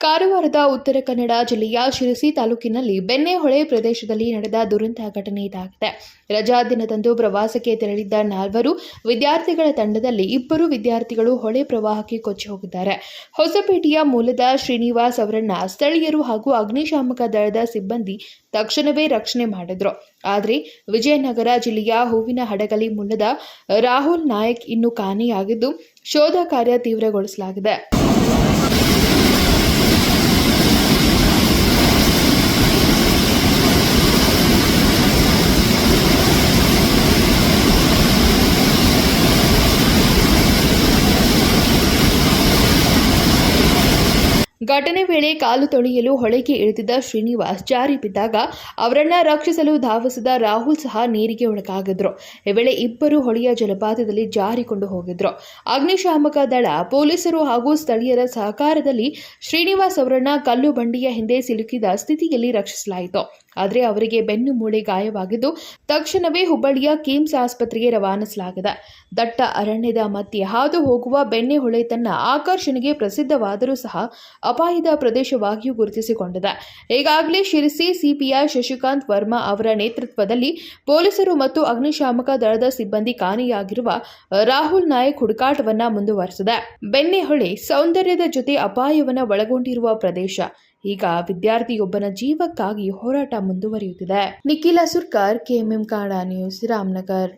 ಕಾರವಾರದ ಉತ್ತರ ಕನ್ನಡ ಜಿಲ್ಲೆಯ ಶಿರಸಿ ತಾಲೂಕಿನಲ್ಲಿ ಬೆನ್ನೆಹೊಳೆ ಪ್ರದೇಶದಲ್ಲಿ ನಡೆದ ದುರಂತ ಘಟನೆ ಇದಾಗಿದೆ. ರಜಾ ದಿನದಂದು ಪ್ರವಾಸಕ್ಕೆ ತೆರಳಿದ್ದ ನಾಲ್ವರು ವಿದ್ಯಾರ್ಥಿಗಳ ತಂಡದಲ್ಲಿ ಇಬ್ಬರು ವಿದ್ಯಾರ್ಥಿಗಳು ಹೊಳೆ ಪ್ರವಾಹಕ್ಕೆ ಕೊಚ್ಚಿ ಹೋಗಿದ್ದಾರೆ. ಹೊಸಪೇಟೆಯ ಮೂಲದ ಶ್ರೀನಿವಾಸ್ ಅವರನ್ನ ಸ್ಥಳೀಯರು ಹಾಗೂ ಅಗ್ನಿಶಾಮಕ ದಳದ ಸಿಬ್ಬಂದಿ ತಕ್ಷಣವೇ ರಕ್ಷಣೆ ಮಾಡಿದ್ರು. ಆದರೆ ವಿಜಯನಗರ ಜಿಲ್ಲೆಯ ಹೂವಿನ ಹಡಗಲಿ ಮೂಲದ ರಾಹುಲ್ ನಾಯಕ್ ಇನ್ನು ಕಾಣೆಯಾಗಿದ್ದು ಶೋಧ ಕಾರ್ಯ ತೀವ್ರಗೊಳಿಸಲಾಗಿದೆ. ಘಟನೆ ವೇಳೆ ಕಾಲು ತೊಳೆಯಲು ಹೊಳೆಗೆ ಇಳಿದಿದ್ದ ಶ್ರೀನಿವಾಸ್ ಜಾರಿ ಬಿದ್ದಾಗ ಅವರನ್ನ ರಕ್ಷಿಸಲು ಧಾವಿಸಿದ ರಾಹುಲ್ ಸಹ ನೀರಿಗೆ ಒಳಗಾಗಿದ್ರು ಈ ವೇಳೆ ಇಬ್ಬರು ಹೊಳೆಯ ಜಲಪಾತದಲ್ಲಿ ಜಾರಿಕೊಂಡು ಹೋಗಿದ್ರು. ಅಗ್ನಿಶಾಮಕ ದಳ, ಪೊಲೀಸರು ಹಾಗೂ ಸ್ಥಳೀಯರ ಸಹಕಾರದಲ್ಲಿ ಶ್ರೀನಿವಾಸ್ ಅವರನ್ನ ಕಲ್ಲು ಬಂಡಿಯ ಹಿಂದೆ ಸಿಲುಕಿದ ಸ್ಥಿತಿಯಲ್ಲಿ ರಕ್ಷಿಸಲಾಯಿತು. ಆದರೆ ಅವರಿಗೆ ಬೆನ್ನು ಮೂಳೆ ಗಾಯವಾಗಿದ್ದು, ತಕ್ಷಣವೇ ಹುಬ್ಬಳ್ಳಿಯ ಕಿಮ್ಸ್ ಆಸ್ಪತ್ರೆಗೆ ರವಾನಿಸಲಾಗಿದೆ. ದಟ್ಟ ಅರಣ್ಯದ ಮಧ್ಯೆ ಹಾದು ಹೋಗುವ ಬೆಣ್ಣೆಹೊಳೆ ತನ್ನ ಆಕರ್ಷಣೆಗೆ ಪ್ರಸಿದ್ಧವಾದರೂ ಸಹ ಅಪಾಯದ ಪ್ರದೇಶವಾಗಿಯೂ ಗುರುತಿಸಿಕೊಂಡಿದೆ. ಈಗಾಗಲೇ ಶಿರಸಿ ಸಿಪಿಐ ಶಶಿಕಾಂತ್ ವರ್ಮಾ ಅವರ ನೇತೃತ್ವದಲ್ಲಿ ಪೊಲೀಸರು ಮತ್ತು ಅಗ್ನಿಶಾಮಕ ದಳದ ಸಿಬ್ಬಂದಿ ಕಾಣೆಯಾಗಿರುವ ರಾಹುಲ್ ನಾಯಕ್ ಹುಡುಕಾಟವನ್ನ ಮುಂದುವರೆಸಿದೆ. ಬೆಣ್ಣೆಹೊಳೆ ಸೌಂದರ್ಯದ ಜೊತೆ ಅಪಾಯವನ್ನ ಒಳಗೊಂಡಿರುವ ಪ್ರದೇಶ. ಈಗ ವಿದ್ಯಾರ್ಥಿಯೊಬ್ಬನ ಜೀವಕ್ಕಾಗಿ ಹೋರಾಟ ಮುಂದುವರಿಯುತ್ತಿದೆ. ನಿಖಿಲ ಸುರ್ಕಾರ್, ಕೆಎಂಎಂ ಕಾಡಾ ನ್ಯೂಸ್, ರಾಮನಗರ್.